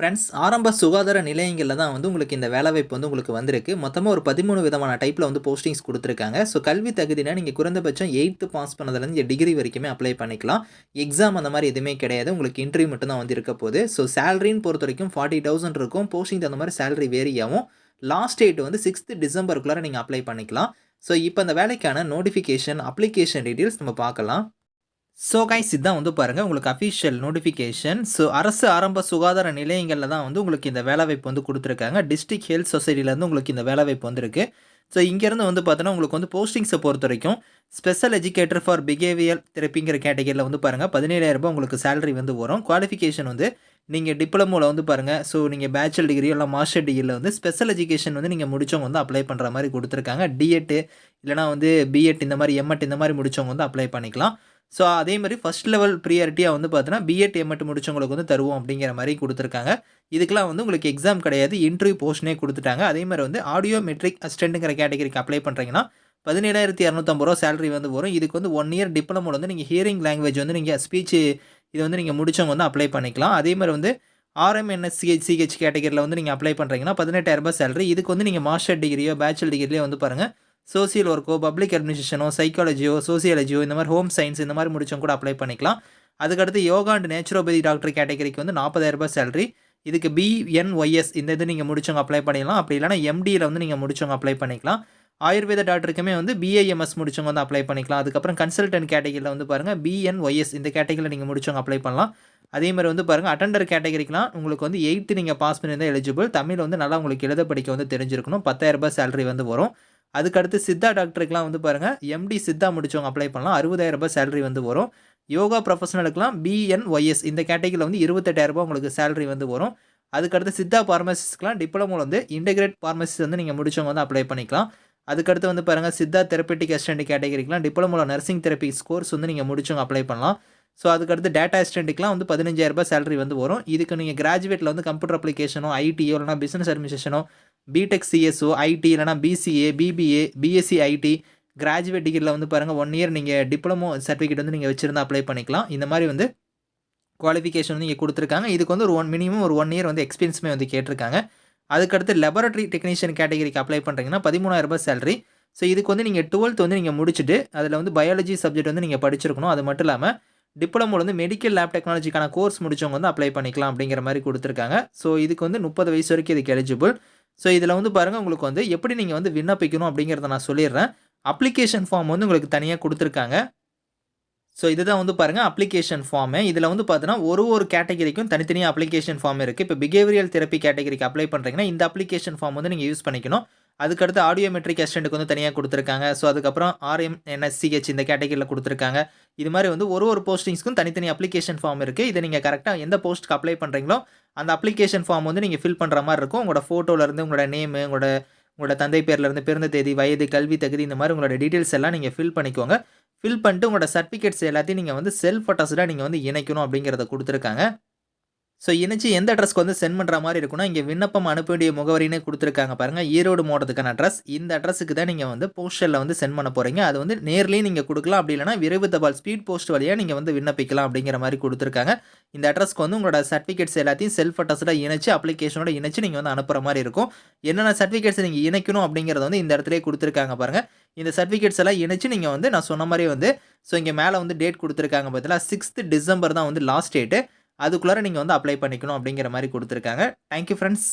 Friends ஆரம்ப சுகாதார நிலையங்களில் தான் வந்து உங்களுக்கு இந்த வேலைவாய்ப்பு வந்து உங்களுக்கு வந்திருக்கு. மொத்தமாக ஒரு பதிமூணு விதமான டைப்பில் வந்து போஸ்டிங்ஸ் கொடுத்துருக்காங்க. ஸோ கல்வி தகுதினா நீங்கள் குறைந்தபட்சம் எயித்து பாஸ் பண்ணதுலேருந்து டிகிரி வரைக்குமே அப்ளை பண்ணிக்கலாம். எக்ஸாம் அந்த மாதிரி எதுவுமே கிடையாது. உங்களுக்கு இன்டர்வியூ மட்டும் தான் வந்து இருக்க போகுது. ஸோ சேலரின்னு பொறுத்த வரைக்கும் ஃபார்ட்டி தௌசண்ட் இருக்கும். போஸ்டிங் தகுந்த மாதிரி சேலரி வேரி ஆகும் லாஸ்ட் டேட் வந்து சிக்ஸ்த்து டிசம்பருக்குள்ளார நீங்கள் அப்ளை பண்ணிக்கலாம். ஸோ இப்போ அந்த வேலைக்கான நோட்டிஃபிகேஷன் அப்ளிகேஷன் டீட்டெயில்ஸ் நம்ம பார்க்கலாம். ஸோ கைஸ் இதுதான் வந்து பாருங்கள் உங்களுக்கு அஃபிஷியல் நோட்டிஃபிகேஷன் ஸோ அரசு ஆரம்ப சுகாதார நிலையங்களில் தான் வந்து உங்களுக்கு இந்த வேலைவாய்ப்பு வந்து கொடுத்துருக்காங்க. டிஸ்ட்ரிக்ட் ஹெல்த் சொசைட்டிலேருந்து உங்களுக்கு இந்த வேலைவாய்ப்பு வந்திருக்கு. ஸோ இங்கேருந்து வந்து பார்த்தோன்னா உங்களுக்கு வந்து போஸ்டிங்ஸை பொறுத்த வரைக்கும் ஸ்பெஷல் எஜுகேட்டர் ஃபார் பிஹேவியர் தெரப்பிங்கிற கேட்டகரியில் வந்து பாருங்கள் பதினேழாயிரரூபா உங்களுக்கு சேலரி வந்து வரும். குவாலிஃபிகேஷன் வந்து நீங்கள் டிப்ளமோவில் வந்து பாருங்கள் ஸோ நீங்கள் பேச்சுலர் டிகிரியோ இல்லை மாஸ்டர் டிகிரியில் வந்து ஸ்பெஷல் எஜுகேஷன் வந்து நீங்கள் முடித்தவங்க வந்து அப்ளை பண்ணுற மாதிரி கொடுத்துருக்காங்க. டிஎட்டு இல்லைனா வந்து பிஎட் இந்த மாதிரி எம்எட் இந்த மாதிரி முடிச்சவங்க வந்து அப்ளை பண்ணிக்கலாம். ஸோ அதே மாதிரி ஃபஸ்ட் லெவல் ப்ரியாரிட்டியாக வந்து பார்த்தீங்கன்னா பிஎட் எம்எட் முடிச்சவங்களுக்கு வந்து தருவோம் அப்படிங்கிற மாதிரி கொடுத்துருக்காங்க. இதுக்கெலாம் வந்து உங்களுக்கு எக்ஸாம் கிடையாது இன்டர்வியூ போஸ்ட்னே கொடுத்துட்டாங்க. அதே மாதிரி வந்து ஆடியோ மெட்ரிக் அசிஸ்டண்ட்டுங்கிற கேட்டகரிக்கு அப்ளை பண்ணுறீங்கன்னா பதினேழாயிரத்தி இரநூத்தம்பது ரூபா சேலரி வந்து வரும். இதுக்கு வந்து ஒன் இயர் டிப்ளமோவில் வந்து நீங்கள் ஹியரிங் லாங்குவேஜ் வந்து நீங்கள் ஸ்பீச் இது வந்து நீங்கள் முடிச்சவங்க வந்து அப்ளை பண்ணிக்கலாம். அதே மாதிரி வந்து ஆர்எம்என்எஸ்சிஹெச் சிஹெச் கேட்டகரியில் வந்து நீங்கள் அப்ளை பண்ணுறீங்கன்னா பதினெட்டாயிரரூபா சேலரி இதுக்கு வந்து நீங்கள் மாஸ்டர் டிகிரியோ பேச்சுலர் டிகிரிலையோ வந்து பாருங்கள் சோசியல் ஒர்க்கோ பப்ளிக் அட்மினிஸ்ட்ரேஷனோ சைக்காலஜியோ சோசியாலஜியோ இந்த மாதிரி ஹோம் சயின்ஸ் இந்த மாதிரி முடிச்சவங்க கூட அப்ளை பண்ணிக்கலாம். அதுக்கடுத்து யோகா அண்ட் நேச்சுரோபதி டாக்டர் கேட்டகரிக்கு வந்து நாற்பதாயிரரூபா சேலரி இதுக்கு பிஎன்ஒய்எஸ் இந்த இது நீங்கள் முடிச்சவங்க அப்ளை பண்ணிக்கலாம் அப்படி இல்லைனா எம்டியில் வந்து நீங்கள் முடிச்சவங்க அப்ளை பண்ணிக்கலாம். ஆயுர்வேத டாக்டருக்குமே வந்து பிஏஎம்எஸ் முடிச்சவங்க வந்து அப்ளை பண்ணிக்கலாம். அதுக்கப்புறம் கன்சல்டன்ட் கேட்டகரியில் வந்து பாருங்கள் பிஎன்ஒய்எஸ் இந்த கேட்டகரியில் நீங்கள் முடிச்சவங்க அப்ளை பண்ணலாம். அதே மாதிரி வந்து பாருங்கள் அட்டண்டர் கேட்டகரிக்கெலாம் உங்களுக்கு வந்து எயித்து நீங்கள் பாஸ் பண்ணியிருந்தால் எலிஜிபிள் தமிழ் வந்து நல்லா உங்களுக்கு எழுத படிக்க வந்து தெரிஞ்சிருக்கணும். பத்தாயிரரூபா சேலரி வந்து வரும். அதுக்கடுத்து சித்தா டாக்டருக்குலாம் வந்து பாருங்கள் எம்டி சித்தா முடிச்சவங்க அப்ளை பண்ணலாம். அறுபதாயிரம் ரூபாய் சேலரி வந்து வரும். யோகா ப்ரொஃபஷனலுக்குலாம் பிஎன்ஒய்எஸ் இந்த கேட்டகரியில் வந்து இருபத்தெட்டாயிரரூபா உங்களுக்கு சேலரி வந்து வரும். அதுக்கடுத்து சித்தா ஃபார்மசிஸ்ட்லாம் டிப்ளமோவில் வந்து இன்டெகிரேட் ஃபார்மசிஸ்ட் வந்து நீங்கள் முடிச்சவங்க வந்து அப்ளை பண்ணிக்கலாம். அதுக்கடுத்து வந்து பாருங்கள் சித்தா தெரப்பட்டிக் அசிஸ்டன்ட் கேட்டகரிக்கெலாம் டிப்ளமோவில் நர்சிங் தெரப்பி கோர்ஸ் வந்து நீங்கள் முடிச்சவங்க அப்ளை பண்ணலாம். ஸோ அதுக்கடுத்து டேட்டா அசிஸ்டண்ட்டுக்குலாம் வந்து பதினஞ்சாயிரரூபா சேலரி வந்து வரும். இதுக்கு நீங்கள் கிராஜுவேட்டில் வந்து கம்ப்யூட்டர் அப்ளிகேஷனோ ஐடியோ இல்லைனா பிஸ்னஸ் அட்மினிஸ்ட்ரேஷனோ பிடெக் சிஎஸ்ஓ ஐடி இல்லைனா BCA BBA BSc IT graduate டிகிரியில் வந்து பாருங்கள் ஒன் இயர் நீங்கள் டிப்ளமோ சர்டிஃபிகேட் வந்து நீங்கள் வச்சுருந்தா அப்ளை பண்ணிக்கலாம். இந்த மாதிரி வந்து குவாலிஃபிகேஷன் வந்து இங்கே கொடுத்துருக்காங்க. இதுக்கு வந்து ஒரு ஒன் மினிமம் ஒரு ஒன் இயர் வந்து எக்ஸ்பீரியன்ஸுமே வந்து கேட்டிருக்காங்க. அதுக்கடுத்து லெபரட்டரி டெக்னீஷியன் கேட்டகரிக்கு அப்ளை பண்ணுறீங்கன்னா பதிமூணாயிரரூபா சேலரி ஸோ இதுக்கு வந்து நீங்கள் டுவெல்த் வந்து நீங்கள் முடிச்சுட்டு அதில் வந்து பயாலஜி சப்ஜெக்ட் வந்து நீங்கள் படிச்சிருக்கணும். அது மட்டும் இல்லாமல் டிப்ளமோவில் வந்து மெடிக்கல் லேப் டெக்னாலஜிக்கான கோர்ஸ் முடிச்சவங்க வந்து அப்ளை பண்ணிக்கலாம் அப்படிங்கிற மாதிரி கொடுத்துருக்காங்க. ஸோ இதுக்கு வந்து முப்பது வயசு வரைக்கும் இதுக்கு எலிஜிபிள் ஸோ இதில் வந்து பாருங்கள் உங்களுக்கு வந்து எப்படி நீங்கள் வந்து விண்ணப்பிக்கணும் அப்படிங்கிறத நான் சொல்லிடுறேன். அப்ளிகேஷன் ஃபார்ம் வந்து உங்களுக்கு தனியாக கொடுத்துருக்காங்க. ஸோ இதுதான் வந்து பாருங்கள் அப்ளிகேஷன் ஃபார்மு இதில் வந்து பார்த்தீங்கன்னா ஒரு ஒரு கேட்டகரிக்கும் தனித்தனியாக அப்ளிகேஷன் ஃபார்ம் இருக்குது இப்போ பிஹேவியல் தெரப்பி கேட்டகரிக்கு அப்ளை பண்ணுறீங்கன்னா இந்த அப்ளிகேஷன் ஃபார்ம் வந்து நீங்கள் யூஸ் பண்ணிக்கணும். அதுக்கடுத்து ஆடியோமெட்ரிக் அசிஸ்டண்ட்டுக்கு வந்து தனியாக கொடுத்துருக்காங்க. ஸோ அதுக்கப்புறம் ஆர்எம் என்எஸ்சிஹெச் இந்த கேட்டகரியில் கொடுத்துருக்காங்க. இது மாதிரி வந்து ஒரு ஒரு போஸ்டிங்ஸ்க்கும் தனித்தனி அப்ளிகேஷன் ஃபார்ம் இருக்குது இதை நீங்கள் கரெக்டாக எந்த போஸ்ட்டுக்கு அப்ளை பண்ணுறீங்களோ அந்த அப்ளிகேஷன் ஃபார்ம் வந்து நீங்கள் ஃபில் பண்ணுற மாதிரி இருக்கும். உங்களோட ஃபோட்டோலேருந்து உங்களோட நேமு உங்களோட உங்களோட தந்தை பேர்லேருந்து பிறந்த தேதி வயது கல்வி தகுதி இந்த மாதிரி உங்களோட டீட்டெயில்ஸ் எல்லாம் நீங்கள் ஃபில் பண்ணிக்கோங்க. ஃபில் பண்ணிட்டு உங்களோட சர்டிஃபிகேட்ஸ் எல்லாத்தையும் நீங்கள் வந்து செல்ஃப் அட்டாஸ்டாக நீங்கள் வந்து இணைக்கணும் அப்படிங்கிறத கொடுத்துருக்காங்க. ஸோ இணைச்சி எந்த அட்ரஸ்க்கு வந்து சென்ட் பண்ணுற மாதிரி இருக்குன்னா இங்கே விண்ணப்பம் அனுப்ப வேண்டிய முகவரின்னு கொடுத்துருக்காங்க பாருங்கள் ஈரோடு மாவட்டத்துக்கான அட்ரஸ் இந்த அட்ரஸுக்கு தான் நீங்கள் வந்து போஸ்டரில் வந்து சென்ட் பண்ண போகிறீங்க அது வந்து நேர்லேயும் நீங்கள் கொடுக்கலாம். அப்படி இல்லைனா விரைவு தபால் ஸ்பீட் போஸ்ட் வழியாக நீங்கள் வந்து விண்ணப்பிக்கலாம் அப்படிங்கிற மாதிரி கொடுத்துருக்காங்க. இந்த அட்ரஸ்க்கு வந்து உங்களோட சர்டிஃபிகேட்ஸ் எல்லாத்தையும் செல்ஃப் அட்ரஸில் இணைச்சு அப்ளிகேஷனோட இணைச்சு நீங்கள் வந்து அனுப்புகிற மாதிரி இருக்கும். என்னென்ன சர்டிஃபிகேட்ஸ் நீங்கள் இணைக்கணும் அப்படிங்கிறத வந்து இந்த இடத்துலேயே கொடுத்துருக்காங்க பாருங்கள் இந்த சர்டிஃபிகேட்ஸ் எல்லாம் இணைச்சு நீங்கள் வந்து நான் சொன்ன மாதிரி வந்து ஸோ இங்கே மேலே வந்து டேட் கொடுத்துருக்காங்க பார்த்தீங்களா சிக்ஸ்த் டிசம்பர் தான் வந்து லாஸ்ட் டேட்டு அதுக்குள்ளார நீங்கள் வந்து அப்ளை பண்ணிக்கணும் அப்படிங்கிற மாதிரி கொடுத்துருக்காங்க. Thank you friends